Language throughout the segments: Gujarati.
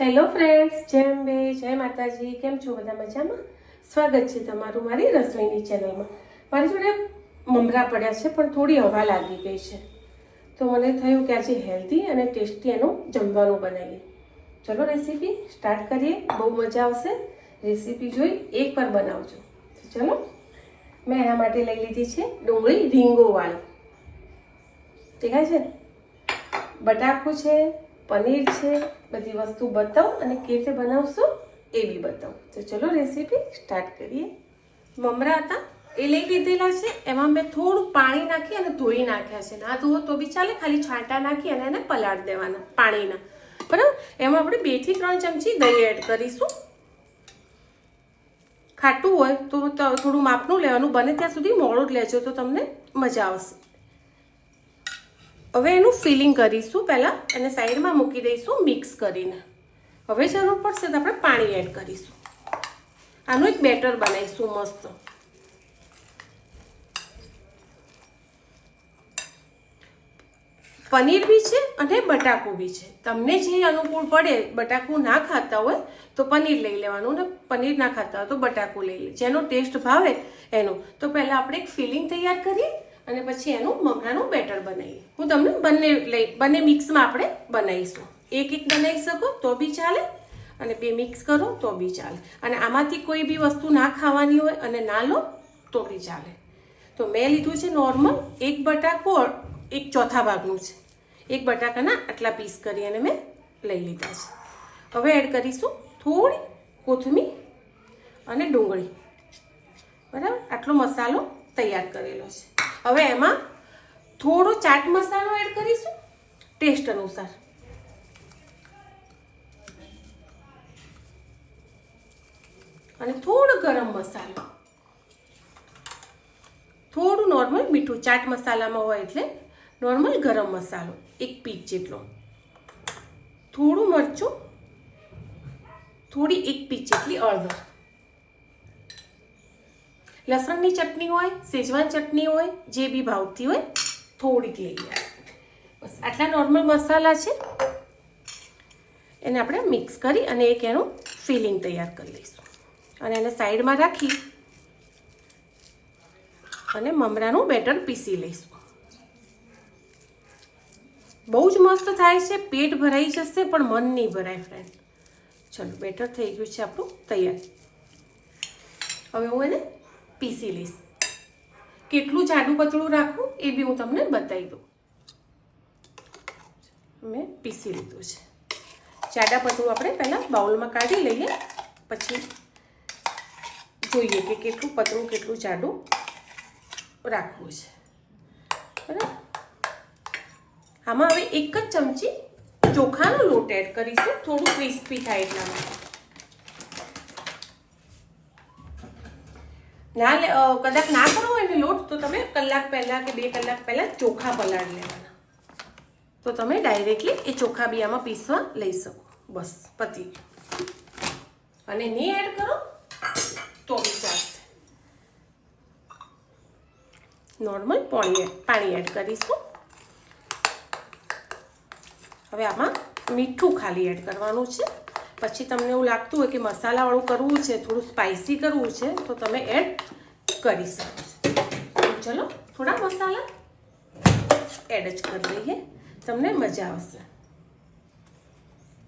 હેલો ફ્રેન્ડ્સ જેમ બે જય માતાજી. કેમ છો બધા મજામાં? સ્વાગત છે તમારું મારી રસોઈની ચેનલમાં મારી જોડે મમરા પડ્યા છે, પણ થોડી હવા લાગી ગઈ છે. તો મને થયું કે આજે હેલ્ધી અને ટેસ્ટી એનું જમવાનું બનાવીએ. ચલો રેસીપી સ્ટાર્ટ કરીએ. બહુ મજા આવશે. રેસીપી જોઈ એકવાર બનાવજો. ચલો, મેં એના માટે લઈ લીધી છે ડુંગળી રીંગોવાળી. દેખાય છે? બટાકું છે પનીર છે, બધી વસ્તુ બતાવું અને કેવી રીતે બનાવશો એ બી બતાવું. તો ચલો રેસીપી સ્ટાર્ટ કરીએ. મમરા હતા, એ લઈ લીધેલા છે. એમાં મેં થોડું પાણી નાખી અને ધોઈ નાખ્યા છે. ના ધોવો તો બી ચાલે, ખાલી છાંટા નાખી અને એને પલાળ દેવાના પાણીના. બરાબર? એમાં આપણે બેથી ત્રણ ચમચી દહીં એડ કરીશું. ખાટું હોય તો, થોડું માપનું લેવાનું, બને ત્યાં સુધી મોડું જ લેજો તો તમને મજા આવશે. હવે એનું ફિલિંગ કરીશું પહેલાં અને સાઈડમાં મૂકી દઈશું મિક્સ કરીને. હવે જરૂર પડશે તો આપણે પાણી એડ કરીશું. આનું એક બેટર બનાવીશું મસ્ત. પનીર બી છે અને બટાકું બી છે. તમને જે અનુકૂળ પડે બટાકું ના ખાતા હોય તો પનીર લઈ લેવાનું ને પનીર ના ખાતા હોય તો બટાકું લઈ લે. જેનો ટેસ્ટ ભાવે એનો. તો પહેલાં આપણે એક ફિલિંગ તૈયાર કરીએ અને પછી એનું મમરાનું બેટર બનાવીએ. હું તમને બંને લઈ, બંને મિક્સમાં આપણે બનાવીશું. એક એક બનાવી શકો, તો બી ચાલે, અને બે મિક્સ કરો, તો બી ચાલે. અને આમાંથી કોઈ બી વસ્તુ ના ખાવાની હોય અને ના લો, તો બી ચાલે. તો મેં લીધું છે નોર્મલ, એક બટાકો એક ચોથા ભાગનું છે. એક બટાકાના આટલા પીસ કરી અને મેં લઈ લીધા છે. હવે એડ કરીશું થોડી કોથમીર અને ડુંગળી. બરાબર? આટલો મસાલો તૈયાર કરેલો છે. હવે એમાં થોડો ચાટ મસાલો એડ કરીશું ટેસ્ટ અનુસાર. અને થોડો ગરમ મસાલો. થોડું નોર્મલ મીઠું, ચાટ મસાલામાં હોય એટલે નોર્મલ ગરમ મસાલો, એક પીસ જેટલો. થોડું મરચું, થોડી એક પીસ જેટલી હળદર. લસણની ચટણી હોય સેજવાન ચટણી હોય, જે બી ભાવતી હોય, થોડીક લઈ બસ, આટલા નોર્મલ મસાલા છે. એને આપણે મિક્સ કરી અને એક એનું ફિલિંગ તૈયાર કરી લઈશું. અને એને સાઈડમાં રાખી અને મમરાનું બેટર પીસી લઈશું. બહુ જ મસ્ત થાય છે, પેટ ભરાઈ જશે, પણ મન નહીં ભરાય ફ્રેન્ડ ચલો, બેટર થઈ ગયું છે આપણું, તૈયાર. હવે હું એને પીસી લઈશ. કેટલું જાડું પતળું રાખવું એ બી હું તમને બતાવી દઉં. મેં પીસી લીધું છે. જાડા પતળું આપણે પહેલાં બાઉલમાં કાઢી લઈએ, પછી જોઈએ કે કેટલું પતળું, કેટલું જાડું રાખવું છે. બરાબર? આમાં હવે એક જ ચમચી ચોખાનો લોટ એડ કરીશું. થોડું ક્રિસ્પી થાય એટલા માટે. ના લે કદાચ ના કરો ને લોટ, તો તમે કલાક પહેલાં કે બે કલાક પહેલાં ચોખા પલાળી લેવાના. તો તમે ડાયરેક્ટલી એ ચોખા બી આમાં પીસવા લઈ શકો. બસ, પતી અને નહીં એડ કરો, તો બી ચાલશે. નોર્મલ પાણી પાણી એડ કરીશું. હવે આમાં મીઠું ખાલી એડ કરવાનું છે. પછી તમને એવું લાગતું હોય કે મસાલાવાળું કરવું છે, થોડું સ્પાઇસી કરવું છે, તો તમે એડ કરી શકો ચલો, થોડા મસાલા એડ જ કરી દઈએ. તમને મજા આવશે.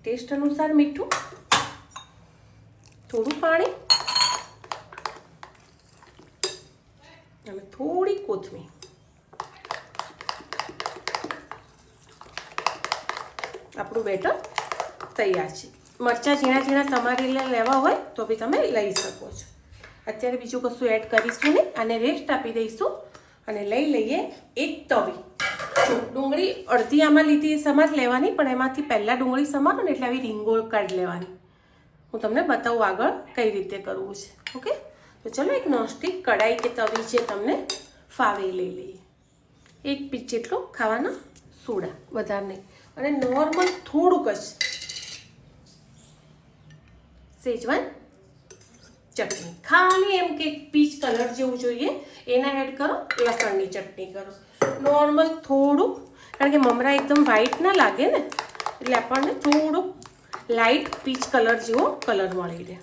ટેસ્ટ અનુસાર મીઠું, થોડું પાણી અને થોડી કોથમીર. આપણું બેટર તૈયાર છે. મરચાં ઝીણા ઝીણા સમારેલા લેવા હોય તો બી તમે લઈ શકો છો. અત્યારે બીજું કશું એડ કરીશું નહીં અને રેસ્ટ આપી દઈશું અને લઈ લઈએ એક તવી. ડુંગળી અડધી આમાં લીધી સમાર લેવાની, પણ એમાંથી પહેલાં ડુંગળી સમારો ને એટલે આવી રીંગો કાઢી લેવાની. હું તમને બતાવું આગળ કઈ રીતે કરવું છે, ઓકે? તો ચલો એક નોનસ્ટિક કડાઈ કે તવી છે તમને ફાવે લઈ લઈએ. એક પીસ જેટલો ખાવાના સોડા, વધારે નહીં. અને નોર્મલ થોડુંક જ સેજવાન ચટણી. ખાલી એમ કે પીચ કલર જેવું જોઈએ, એના એડ કરો, લસણની ચટણી કરો. નોર્મલ થોડુંક, કારણ કે મમરા એકદમ વ્હાઈટ ના લાગે ને, એટલે આપણને થોડુંક લાઇટ પીચ કલર જેવો કલર મળી રહે.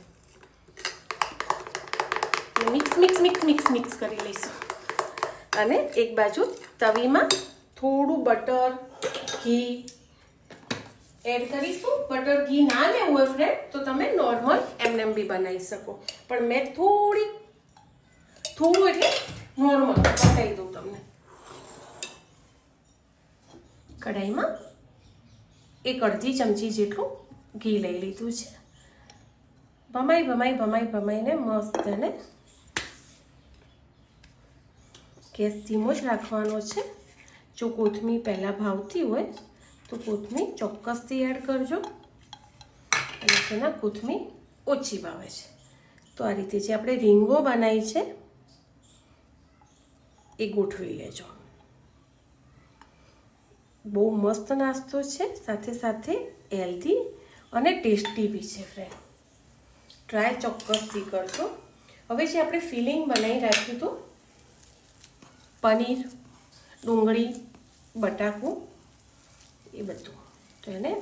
Mix mix mix mix mix કરી લઈશું. અને એક બાજુ તવીમાં થોડું બટર ઘી એડ કરીશું. બટર ઘી ના લેવું હોય ફ્રેન્ડ તો તમે નોર્મલ એમનેમ બી બનાવી શકો. પણ મેં થોડી થોડું એટલે નોર્મલ બતાવી દઉં તમને. કઢાઈમાં એક અડધી ચમચી જેટલું ઘી લઈ લીધું છે. ભમાઈ ભમાઈ ભમાઈ, ભમાઈને મસ્ત એને ગેસ ધીમો જ રાખવાનો છે. જો કોથમીર પહેલાં ભાવતી હોય તો કોથમીર ચોક્કસથી એડ કરજો. અને તેના કોથમીર ઓછી ભાવે છે. તો આ રીતે જે આપણે રીંગો બનાવી છે, એ ગોઠવી લેજો. બહુ મસ્ત નાસ્તો છે, સાથે સાથે હેલ્ધી અને ટેસ્ટી બી છે ફ્રેન્ડ ટ્રાય ચોક્કસથી કરજો. હવે જે આપણે ફિલિંગ બનાવી રાખ્યું હતું, પનીર, ડુંગળી, બટાકું એ બધું. તો એને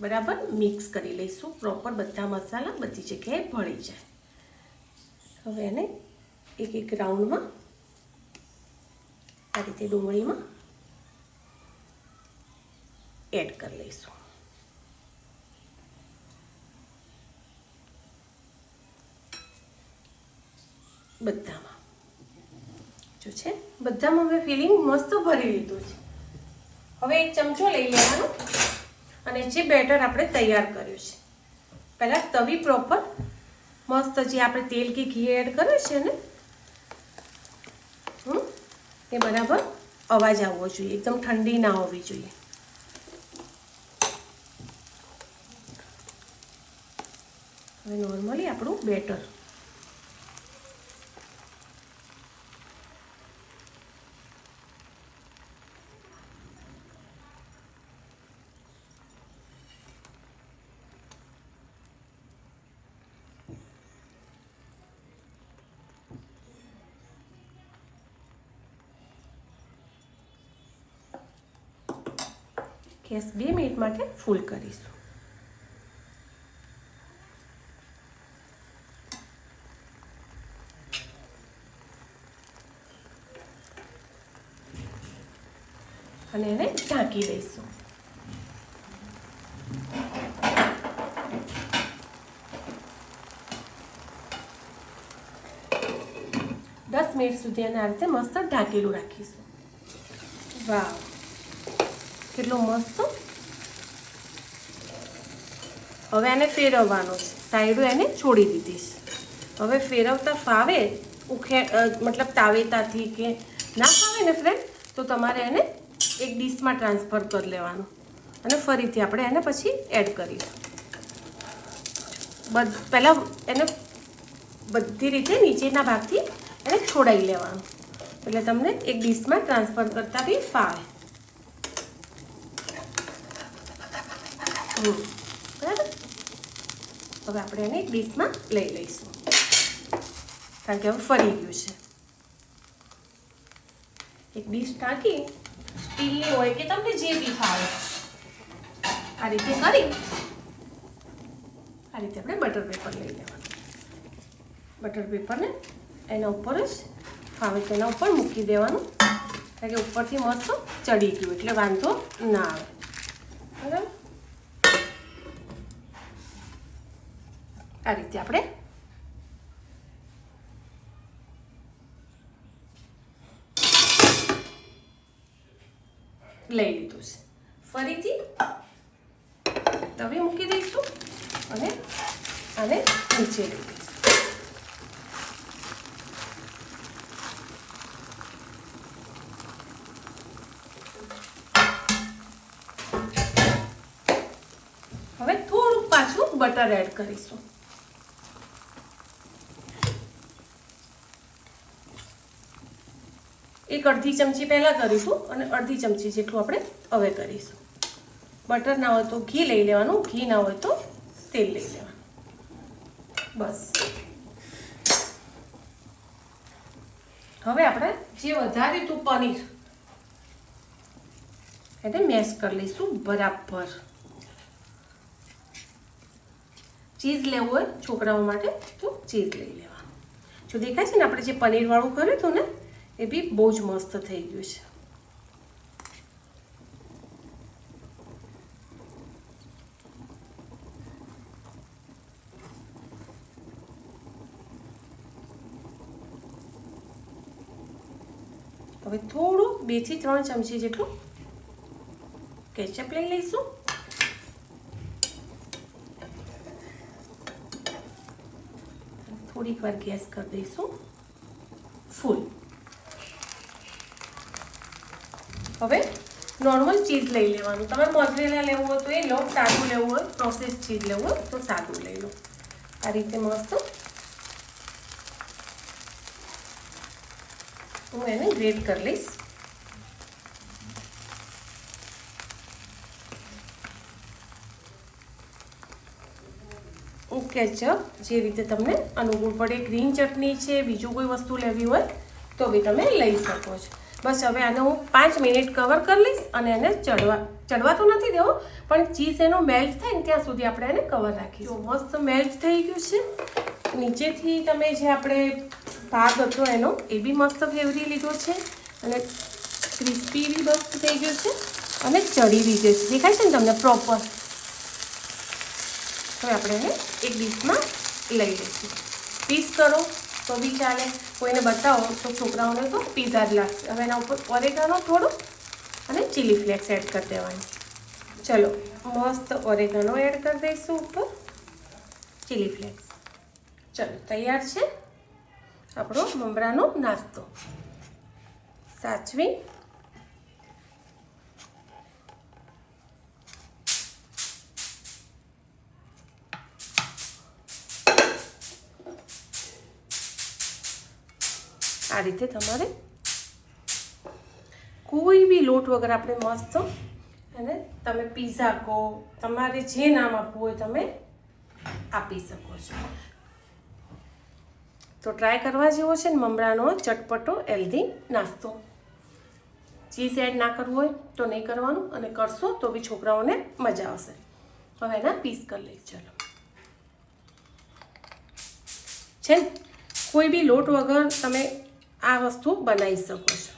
બરાબર મિક્સ કરી લઈશું. પ્રોપર બધા મસાલા બધી જગ્યાએ ભળી જાય. હવે એને એક એક રાઉન્ડમાં આ રીતે ડુંગળીમાં એડ કરી લઈશું. બધામાં. જો છે? બધામાં મેં ફિલિંગ મસ્ત ભરી લીધું છે. હવે એક ચમચો લઈ લેવાનો. અને જે બેટર આપણે તૈયાર કર્યું છે. પહેલાં તવી પ્રોપર મસ્ત જે આપણે તેલ કે ઘી એડ કર્યું છે ને એ બરાબર અવાજ આવવો જોઈએ. એકદમ ઠંડી ના હોવી જોઈએ. હવે નોર્મલી આપણું બેટર ગેસ બે મિનિટ માટે ફૂલ કરીશું. અને એને ઢાંકી દઈશું. દસ મિનિટ સુધી એને આ રીતે મસ્ત ઢાંકેલું રાખીશું. વાહ કેટલો મસ્ત. હવે આને ફેરવવાનો છે. સાઈડો એને છોડી દીધીશ હવે ફેરવતા ફાવે, ઉખે મતલબ તાવેતાથી કે ના ફાવે ને ફ્રેન્ડ તો તમારે એને એક ડીશમાં ટ્રાન્સફર કરી લેવાનું. અને ફરીથી આપણે એને પછી એડ કરીશું. બધ, પહેલાં એને બધી રીતે નીચેના ભાગથી એને છોડાવી લેવાનું. એટલે તમને એક ડીશમાં ટ્રાન્સફર કરતાં બી ફાવે. હમ. બરાબર? હવે આપણે એને એક ડીશમાં લઈ લઈશું. કારણ કે હવે ફરી ગયું છે. એક ડીશ ટાંકી સ્ટીલની હોય કે તમને જે બી ફાવે. આ રીતે કરી. આ રીતે આપણે બટર પેપર લઈ લેવાનું. બટર પેપરને એના ઉપર જ ફાવે તેના ઉપર મૂકી દેવાનું. કારણ કે ઉપરથી મસ્ત ચડી ગયું, એટલે વાંધો ના આવે. બરાબર? આ રીતે આપણે લઈ લીધું છે. ફરીથી તવે મૂકી દઈશું અને આને નીચે લઈ હવે થોડુંક પાછું બટર એડ કરીશું. એક અડધી ચમચી પહેલાં કરીશું અને અડધી ચમચી જેટલું આપણે હવે કરીશું. બટર ના હોય તો ઘી લઈ લેવાનું, ઘી ના હોય તો તેલ લઈ લેવાનું. બસ. હવે આપણે જે વધાર્યું હતું પનીર એને મેશ કરી લઈશું બરાબર. ચીઝ લેવું હોય છોકરાઓ માટે તો ચીઝ લઈ લેવાનું. જો દેખાય છે ને આપણે જે પનીરવાળું કર્યું હતું ને એ બી બહુ જ મસ્ત થઈ ગયું છે. હવે થોડું બેથી ત્રણ ચમચી જેટલું કેચઅપ લઈ લઈશું. થોડીક વાર ગેસ કરી દઈશું. ફૂલ. હવે નોર્મલ ચીઝ લઈ લેવાનું. તમારે મોઝરેલા લેવું હોય તો એ લો, સાદું લેવું હોય પ્રોસેસ ચીઝ લેવું હોય તો સાદું લઈ લો. આ રીતે મસ્ત હું એને ગ્રેટ કરી લઈશ. કેચઅપ જે રીતે તમને અનુકૂળ પડે ગ્રીન ચટણી છે, બીજું કોઈ વસ્તુ લેવી હોય, તો બી તમે લઈ શકો છો. બસ હવે આને હું પાંચ મિનિટ કવર કરી લઈશ અને એને ચડવા ચડવા તો નથી દેવો, પણ ચીઝ એનો મેલ્ટ થાય ને ત્યાં સુધી આપણે એને કવર રાખીશું. મસ્ત મેલ્ટ થઈ ગયું છે, નીચેથી તમે જે આપણે ભાગ હતો એનો, એ બી મસ્ત ફેવરી લીધો છે અને ક્રિસ્પી બી મસ્ત થઈ ગયું છે અને ચડી બી છે. દેખાય છે ને તમને પ્રોપર હવે આપણે એને એક ડીશમાં લઈ લઈશું. પીસ કરો. તો બી ચાલે. કોઈને બતાવો તો છોકરાઓને તો પીઝા જ લાગશે. હવે એના ઉપર ઓરેગાનો થોડો અને ચીલી ફ્લેક્સ એડ કરી દેવાની. ચલો, મસ્ત ઓરેગાનો એડ કરી દઈશું ઉપર. ચીલી ફ્લેક્સ ચલો, તૈયાર છે આપણો મમરાનો નાસ્તો. સાચવી આ રીતે તમારે કોઈ બી લોટ વગર આપણે મસ્ત અને તમે પીઝા કહો, તમારે જે નામ આપવું હોય તમે આપી શકો છો. તો ટ્રાય કરવા જેવો છે ને મમરાનો ચટપટો હેલ્ધી નાસ્તો. ચીઝ એડ ના કરવું હોય તો નહીં કરવાનું અને કરશો તો બી છોકરાઓને મજા આવશે. હવે એના પીસ કરી લઈ ચલો. છે ને? કોઈ બી લોટ વગર તમે આ વસ્તુ બનાવી શકો છો.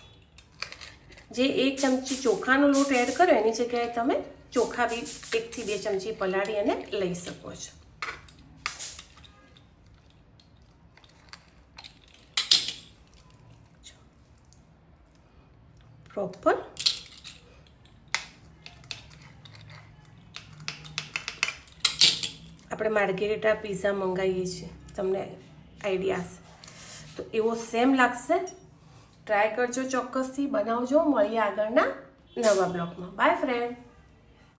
જે એક ચમચી ચોખાનો લોટ એડ કરો, એની જગ્યાએ તમે ચોખા બી એકથી બે ચમચી પલાળી અને લઈ શકો છો. પ્રોપર. આપણે માર્ગેરેટા પીઝા મંગાવીએ છીએ. તમને આઈડિયાસ તો એવો સેમ લાગશે. ટ્રાય કરજો ચોક્કસથી બનાવજો મળીએ આગળના નવા બ્લોગમાં. By friend